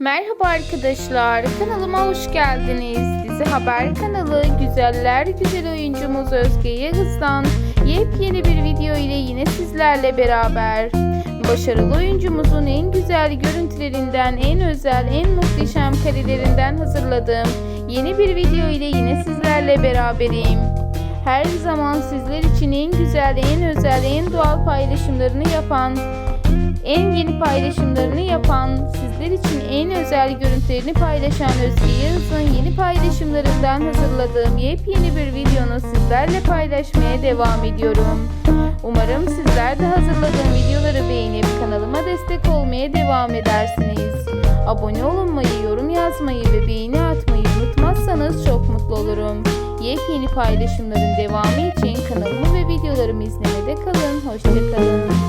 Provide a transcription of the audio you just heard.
Merhaba arkadaşlar, kanalıma hoş geldiniz. Dizi Haber kanalı Güzeller Güzel oyuncumuz Özge Yağız'dan yepyeni bir video ile yine sizlerle beraber. Başarılı oyuncumuzun en güzel görüntülerinden, en özel, en muhteşem karelerinden hazırladığım yeni bir video ile yine sizlerle beraberim. Her zaman sizler için en güzel, en özel, en doğal paylaşımlarını yapan en yeni paylaşımlarını yapan, sizler için en özel görüntülerini paylaşan Özge Yağız'ın yeni paylaşımlarından hazırladığım yepyeni bir videonu sizlerle paylaşmaya devam ediyorum. Umarım sizler de hazırladığım videoları beğenip kanalıma destek olmaya devam edersiniz. Abone olunmayı, yorum yazmayı ve beğeni atmayı unutmazsanız çok mutlu olurum. Yepyeni paylaşımların devamı için kanalımı ve videolarımı izlemede kalın. Hoşçakalın.